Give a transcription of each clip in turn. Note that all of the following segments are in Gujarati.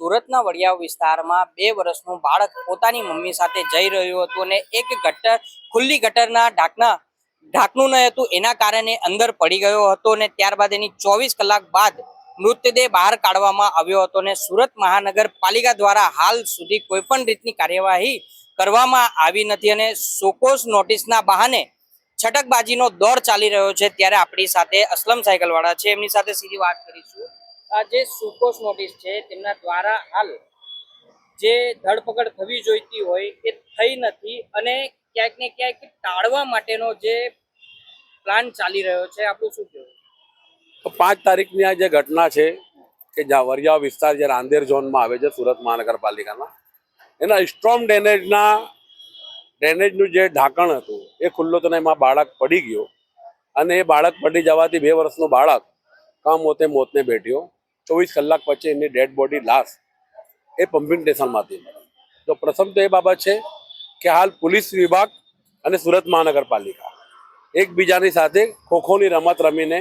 સુરતના વડિયા વિસ્તારમાં બે વર્ષનું બાળક પોતાની મમ્મી સાથે જઈ રહ્યું હતું અને એક ગટર, ખુલ્લી ગટરના ઢાંકના ઢાંકણું ન હતું, એના કારણે અંદર પડી ગયો હતો અને ત્યારબાદ એની ચોવીસ કલાક બાદ મૃતદેહ બહાર કાઢવામાં આવ્યો હતો અને સુરત મહાનગરપાલિકા દ્વારા હાલ સુધી કોઈ પણ રીતની કાર્યવાહી કરવામાં આવી નથી અને સોકોસ નોટિસના બહાને છટકબાજીનો દોર ચાલી રહ્યો છે. ત્યારે આપણી સાથે અસલમ સાયકલવાળા છે. એમની સાથે સીધી વાત કરીશું. આ જે સુકોસ નોટિસ છે, તેમના દ્વારા હાલ જે ધરપકડ થવી જોઈતી હોય એ થઈ નથી અને ક્યાંક ને ક્યાંક ટાળવા માટેનો જે પ્લાન ચાલી રહ્યો છે, આપણું શું કહેવું? તો પાંચ તારીખની આ જે ઘટના છે, કે જ્યાં વરિયા વિસ્તાર જે રાંદેર ઝોનમાં આવે છે, સુરત મહાનગરપાલિકાના એના સ્ટ્રોમ ડ્રેનેજના ડ્રેનેજનું જે ઢાંકણ હતું, એ ખુલ્લું હતું ને એમાં બાળક પડી ગયો. અને એ બાળક પડી જવાથી બે વર્ષનું બાળક કામ મોતે મોતને ભેટ્યો. ચોવીસ કલાક પછી એની ડેડ બોડી લાશ એ પમ્પિંગ સ્ટેશનમાંથી તો પ્રથમ તો એ બાબત છે કે હાલ પોલીસ વિભાગ અને સુરત મહાનગરપાલિકા એકબીજાની સાથે ખોખોની રમત રમીને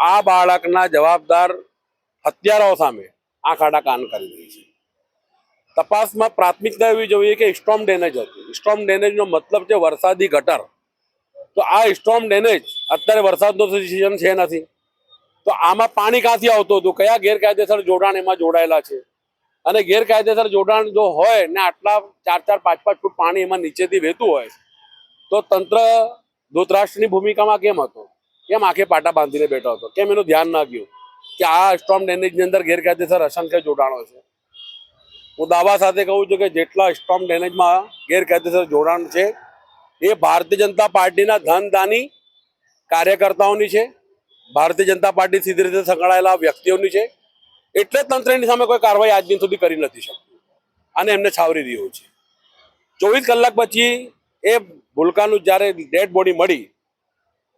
આ બાળકના જવાબદાર હત્યારાઓ સામે આંખ આડા કાન કરી રહી છે. તપાસમાં પ્રાથમિકતા એવી જોઈએ કે સ્ટોમ ડેમેજ હતું. સ્ટોમ ડેમેજનો મતલબ છે વરસાદી ગટર. તો આ સ્ટોમ ડેમેજ અત્યારે વરસાદનો સિઝન છે નથી. તો આમાં પાણી ક્યાંથી આવતું હતું? કયા ગેરકાયદેસર જોડાણ એમાં જોડાયેલા છે? અને ગેરકાયદેસર જોડાણ જો હોય ને આટલા ચાર ચાર, પાંચ પાંચ ફૂટ પાણી એમાં નીચેથી વહેતું હોય, તો તંત્ર ધૃતરાષ્ટ્રની ભૂમિકામાં કેમ હતો? કેમ આંખે પાટા બાંધીને બેઠો હતો? કેમ એનું ધ્યાન ના ગયું કે આ સ્ટ્રોમ ડેમેજની અંદર ગેરકાયદેસર અસંખ્ય જોડાણો છે? હું દાવા સાથે કહું છું કે જેટલા સ્ટ્રોમ ડેમેજમાં ગેરકાયદેસર જોડાણ છે, એ ભારતીય જનતા પાર્ટીના ધનદાની કાર્યકર્તાઓની છે ભારતીય જનતા પાર્ટી સીધી રીતે સંકળાયેલા વ્યક્તિઓની છે. એટલે તંત્રની સામે કોઈ કાર્યવાહી આજ દિન સુધી કરી નથી શકતું. અને એમને છાવરી રહ્યું છે. ચોવીસ કલાક પછી એ ભૂલકાનું જ્યારે ડેડ બોડી મળી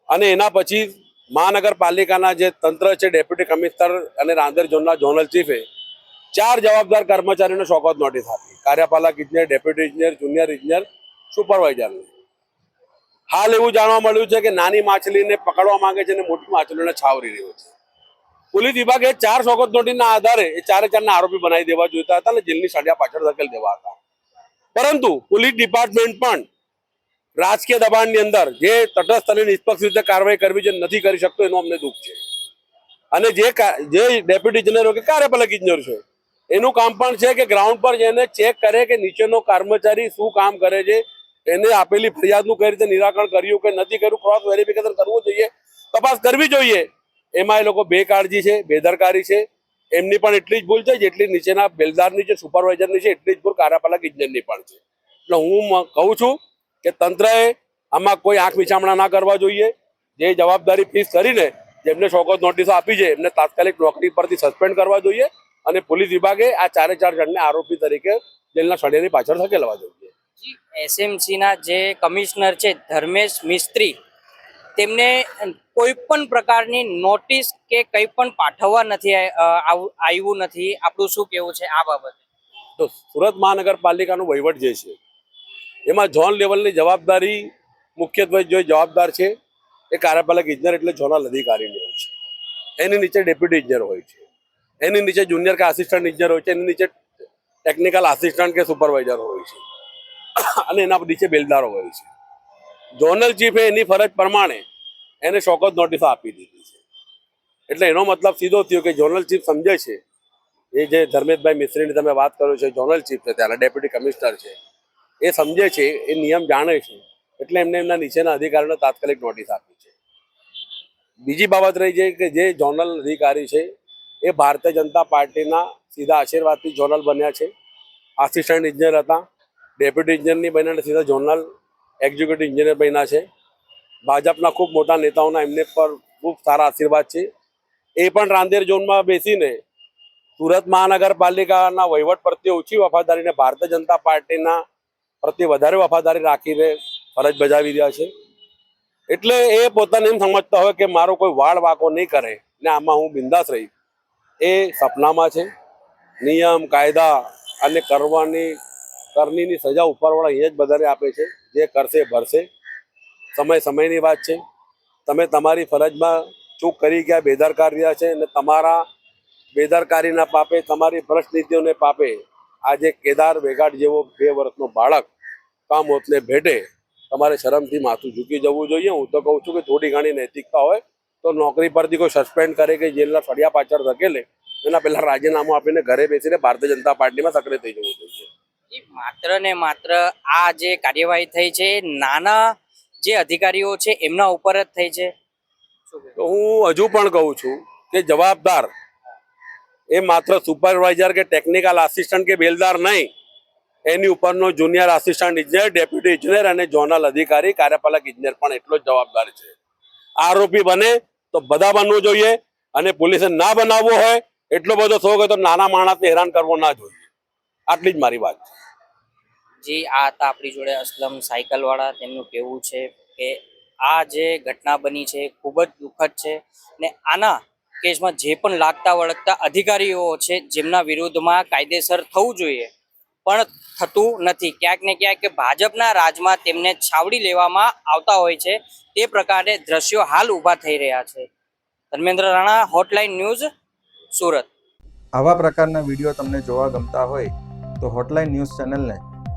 અને એના પછી મહાનગરપાલિકાના જે તંત્ર છે, ડેપ્યુટી કમિશનર અને રાંદેર ઝોનના ઝોનલ ચીફે ચાર જવાબદાર કર્મચારીઓને શોકોત નોટિસ આપી. કાર્યપાલક ઇજનેર, ડેપ્યુટી ઇજનેર, જુનિયર ઇજનેર સુપરવાઇઝરને હાલ એવું જાણવા મળ્યું છે કે નાની માછલીને પકડવા માંગે છે અને મોટી માછલીને છાવરી રહ્યો છે. પોલીસ વિભાગે ચાર સોગત નોટિસના આધારે એ ચારે ચારના આરોપી બનાવી દેવા જોઈતા હતા અને જેલની સાડિયા પાછળ ધકેલ દેવા હતા. પરંતુ પોલીસ ડિપાર્ટમેન્ટ પણ રાજકીય દબાણની અંદર જે તટસ્થ અને નિષ્પક્ષ રીતે કાર્યવાહી કરવી જે નથી કરી શકતો એનું અમને દુઃખ છે. અને જે જે ડેપ્યુટી ઇજનેરો કે કાર્યપાલક ઇજનેર છે, એનું કામ પણ છે કે ગ્રાઉન્ડ પર જઈને ચેક કરે કે નીચેનો કર્મચારી શું કામ કરે છે એને આપેલી ફરિયાદનું કઈ રીતે નિરાકરણ કર્યું કે નથી કર્યું ક્રોસ વેરિફિકેશન કરવું જોઈએ. તપાસ કરવી જોઈએ. એમાં એ લોકો બેકાળજી છે, બેદરકારી છે. એમની પણ એટલી જ ભૂલ છે, જેટલી નીચેના બેલદારની છે સુપરવાઇઝરની છે, એટલી જ ભૂલ કાર્યપાલક ઇજનેરની પણ છે. એટલે હું કહું છું કે તંત્રએ આમાં કોઈ આંખ વિચામણા ના કરવા જોઈએ. જે જવાબદારી ફીસ કરીને જેમને શોકત નોટિસ આપી છે, એમને તાત્કાલિક નોકરી પરથી સસ્પેન્ડ કરવા જોઈએ અને પોલીસ વિભાગે આ ચારે ચાર જણને આરોપી તરીકે જેલના સળિયાની પાછળ ધકેલવા જોઈએ. જી એસએમસી ના જે કમિશનર છે, ધર્મેશ મિસ્ત્રી, તેમને કોઈ પણ પ્રકારની નોટિસ કે કંઈ પણ પાઠવવા નથી આવ્યું નથી. આપણું શું કેવું છે આ બાબતે? તો સુરત મહાનગરપાલિકાનું વહીવટ જે છે, એમાં ઝોન લેવલની જવાબદારી મુખ્યત્વે જો જવાબદાર છે, એ કાર્યપાલક ઇજનેર એટલે ઝોનલ અધિકારીની હોય છે. એની નીચે ડેપ્યુટી ઇજનેર હોય છે. એની નીચે જુનિયર કે આસિસ્ટન્ટ ઇજનેર હોય છે. એની નીચે ટેકનિકલ આસિસ્ટન્ટ કે સુપરવાઇઝર હોય છે. અને એના નીચે બેલદારો હોય છે. ઝોનલ ચીફે એની ફરજ પ્રમાણે એને શોકત નોટિસ આપી દીધી છે. એટલે એનો મતલબ સીધો થયો કે ઝોનલ ચીફ સમજે છે. એ જે ધર્મેશભાઈ મિસ્ત્રીની તમે વાત કરો છો ઝોનલ ચીફ છે, ત્યાંના ડેપ્યુટી કમિશનર છે. એ સમજે છે, એ નિયમ જાણે છે. એટલે એમને એમના નીચેના અધિકારીને તાત્કાલિક નોટિસ આપી છે. બીજી બાબત રહી છે કે જે ઝોનલ અધિકારી છે, એ ભારતીય જનતા પાર્ટીના સીધા આશીર્વાદથી ઝોનલ બન્યા છે. આસિસ્ટન્ટ ઇજનેર હતા. ડેપ્યુટી ઇન્જિનિયરની બન્યા સીધા ઝોનલ એક્ઝિક્યુટિવ ઇન્જિનિયર બન્યા છે. ભાજપના ખૂબ મોટા નેતાઓના એમને પર ખૂબ સારા આશીર્વાદ છે. એ પણ રાંદેર ઝોનમાં બેસીને સુરત મહાનગરપાલિકાના વહીવટ પ્રત્યે ઓછી વફાદારીને ભારતીય જનતા પાર્ટીના પ્રત્યે વધારે વફાદારી રાખીને ફરજ બજાવી રહ્યા છે. એટલે એ પોતાને એમ સમજતા હોય કે મારો કોઈ વાળ વાકો નહીં કરે ને આમાં હું બિંદાસ રહી. એ સપનામાં છે. નિયમ, કાયદા અને કરવાની કરણીની સજા ઉપરવાળા અહીંયા જ બધાને આપે છે. જે કરશે, ભરશે. સમય સમયની વાત છે. તમે તમારી ફરજમાં ચૂક કરી ગયા, બેદરકાર રહ્યા છે અને તમારા બેદરકારીના પાપે, તમારી ભ્રષ્ટ પાપે આજે કેદાર વેગાડ જેવો બે વર્ષનો બાળક કામોતને ભેટે તમારે શરમથી માથું ઝૂકી જવું જોઈએ. હું તો કહું છું કે થોડી ઘણી નૈતિકતા હોય તો નોકરી પરથી કોઈ સસ્પેન્ડ કરે કે જેલના ફળિયા પાછળ ધકેલે, એના પહેલાં રાજીનામું આપીને ઘરે બેસીને ભારતીય જનતા પાર્ટીમાં સક્રિય થઈ જવું જોઈએ. માત્ર ને માત્ર આ જે કાર્યવાહી થઈ છે, નાના જે અધિકારીઓ છે, એમના ઉપર જ થઈ છે. હું હજુ પણ કહું છું કે જવાબદાર એ માત્ર સુપરવાઇઝર કે ટેકનિકલ આસિસ્ટન્ટ કે બેલદાર નહીં, એની ઉપરનો જુનિયર આસિસ્ટન્ટ ઇજનેર ડેપ્યુટી ઇજનેર અને ઝોનલ અધિકારી, કાર્યપાલક ઇજનેર પણ એટલો જ જવાબદાર છે. આરોપી બને તો બધા બનવું જોઈએ અને પોલીસે ના બનાવવો હોય એટલો બધો શોખ હોય તો નાના માણસને હેરાન કરવો ના જોઈએ. આટલી જ મારી વાત છે. જી, આ હતા આપણી જોડે અસલમ સાયકલવાળા. તેમનું કહેવું છે કે આ જે ઘટના બની છે ખૂબ જ દુઃખદ છે ને આના કેસમાં જે પણ લાગતા વળગતા અધિકારીઓ છે જેમના વિરુદ્ધમાં કાયદેસર થવું જોઈએ, પણ થતું નથી. ક્યાંક ને ક્યાંક ભાજપના રાજમાં તેમને છાવડી લેવામાં આવતા હોય છે. તે પ્રકારે દ્રશ્યો હાલ ઊભા થઈ રહ્યા છે. Dharmendra Rana Hotline News Surat. આવા પ્રકારના વીડિયો તમને જોવા ગમતા હોય તો હોટલાઇન ન્યૂઝ ચેનલને